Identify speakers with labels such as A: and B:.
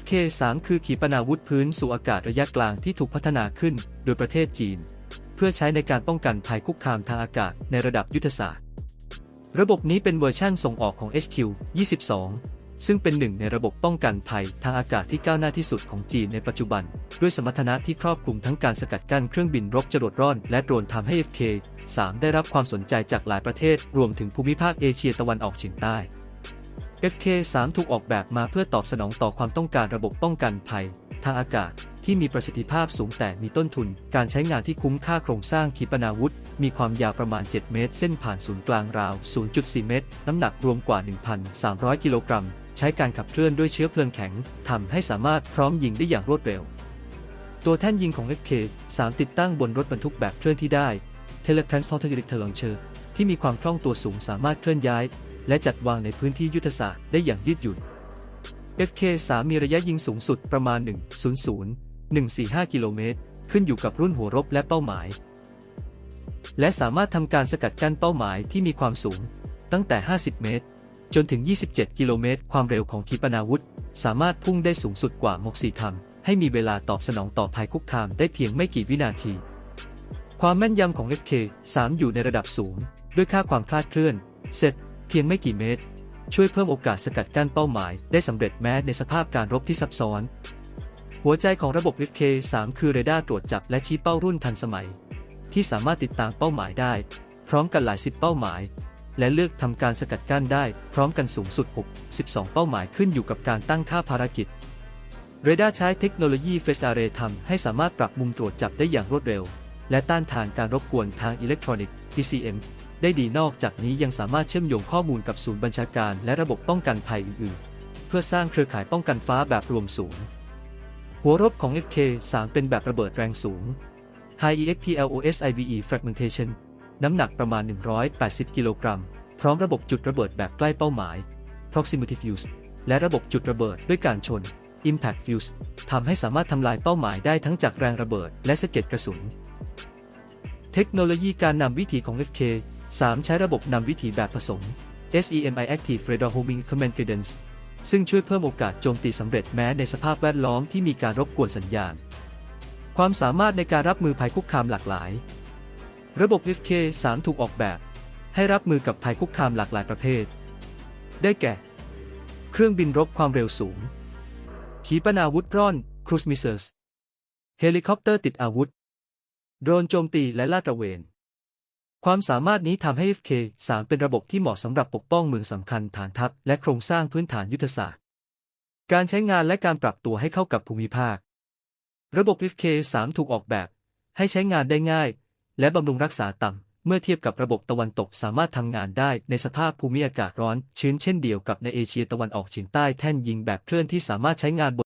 A: FK3 คือขีปนาวุธพื้นสู่อากาศระยะกลางที่ถูกพัฒนาขึ้นโดยประเทศจีน เพื่อใช้ในการป้องกันภัยคุกคามทางอากาศในระดับยุทธศาสตร์ ระบบนี้เป็นเวอร์ชั่นส่งออกของ HQ-22 ซึ่งเป็นหนึ่งในระบบป้องกันภัยทางอากาศที่ก้าวหน้าที่สุดของจีนในปัจจุบัน ด้วยสมรรถนะที่ครอบคลุมทั้งการสกัดกั้นเครื่องบินรบจรวดร่อน และโดรนทำให้ FK3 ได้รับความสนใจจากหลายประเทศ รวมถึงภูมิภาคเอเชียตะวันออกเฉียงใต้ FK3 ถูกออกแบบมาเพื่อตอบสนองต่อความต้องการระบบป้องกันภัย ทางอากาศที่มีประสิทธิภาพสูงแต่มีต้นทุน การใช้งานที่คุ้มค่าโครงสร้างขีปนาวุธ มีความยาวประมาณ 7 เมตร เส้นผ่านศูนย์กลางราว 0.4 เมตร น้ำหนักรวมกว่า 1,300 กิโลกรัม ใช้การขับเคลื่อนด้วยเชื้อเพลิงแข็งทำให้สามารถพร้อมยิงได้อย่างรวดเร็ว ตัวแท่นยิงของ FK3 ติดตั้งบนรถบรรทุกแบบเคลื่อนที่ได้ Teletransporter Electric Launcher ที่มีความคล่องตัวสูงสามารถเคลื่อนย้าย และจัดวางในพื้นที่ยุทธศาสตร์ได้อย่างยืดหยุ่น FK3 มีระยะยิงสูงสุดประมาณ 100 145 กิโลเมตร ขึ้นอยู่กับรุ่นหัวรบและเป้าหมาย และสามารถทำการสกัดกั้นเป้าหมายที่มีความสูง ตั้งแต่ 50 เมตร จนถึง 27 กิโลเมตร ความเร็วของขีปนาวุธ สามารถพุ่งได้สูงสุดกว่าม็กซีทำให้มีเวลาตอบสนองต่อภัยคุกคามได้เพียงไม่กี่วินาที ความแม่นยำของ FK3 อยู่ในระดับสูง ด้วยค่าความคลาดเคลื่อน เสร็จ เพียงไม่กี่เมตร ช่วยเพิ่มโอกาสสกัดกั้นเป้าหมาย ได้สำเร็จแม้ในสภาพการรบที่ซับซ้อน หัวใจของระบบ FK3 คือเรดาร์ตรวจจับและชี้เป้ารุ่นทันสมัย ที่สามารถติดตามเป้าหมายได้ พร้อมกันหลายสิบเป้าหมาย และเลือกทำการสกัดกั้นได้ พร้อมกันสูงสุด 6 12 เป้าหมายขึ้นอยู่กับการตั้งค่าภารกิจเรดาร์ใช้เทคโนโลยี Phase Array ทำให้สามารถปรับมุมตรวจจับได้อย่างรวดเร็ว และต้านทานการรบกวนทางอิเล็กทรอนิกส์ PCM ได้ดีนอกจากนี้ยังสามารถเชื่อมโยงข้อมูลกับศูนย์บัญชาการและระบบป้องกันภัยอื่นๆ เพื่อสร้างเครือข่ายป้องกันฟ้าแบบรวมสูงหัวรบของ FK3 เป็นแบบระเบิดแรงสูง High EXPLOS IVE Fragmentation น้ำหนักประมาณ 180 กิโลกรัม พร้อมระบบจุดระเบิดแบบใกล้เป้าหมาย Proximity Fuse และระบบจุดระเบิดด้วยการชน Impact Fuse ทำให้สามารถทำลายเป้าหมายได้ทั้งจากแรงระเบิดและสะเก็ดกระสุน เทคโนโลยีการนำวิถีของ FK 3 ใช้ระบบนำวิถีแบบผสม SEMI Active Radar Homing Command Guidance ซึ่งช่วยเพิ่มโอกาสโจมตีสำเร็จแม้ในสภาพแวดล้อมที่มีการรบกวนสัญญาณ ความสามารถในการรับมือภัยคุกคามหลากหลาย ระบบ FK 3 ถูกออกแบบ ให้รับมือกับภัยคุกคามหลากหลายประเภท ได้แก่ เครื่องบินรบความเร็วสูง ขีปนาวุธร่อน Cruise Missiles เฮลิคอปเตอร์ติดอาวุธ โดรนโจมตีและลาดตระเวน ความสามารถนี้ทำให้ FK3 เป็นระบบที่เหมาะสำหรับปกป้องเมืองสำคัญฐานทัพและโครงสร้างพื้นฐานยุทธศาสตร์ การใช้งานและการปรับตัวให้เข้ากับภูมิภาค ระบบ FK3 ถูกออกแบบ ให้ใช้งานได้ง่าย และบำรุงรักษาต่ำ เมื่อเทียบกับระบบตะวันตกสามารถทำงานได้ในสภาพภูมิอากาศร้อนชื้นเช่นเดียวกับในเอเชียตะวันออกเฉียงใต้แท่นยิงแบบเคลื่อนที่สามารถใช้งานบน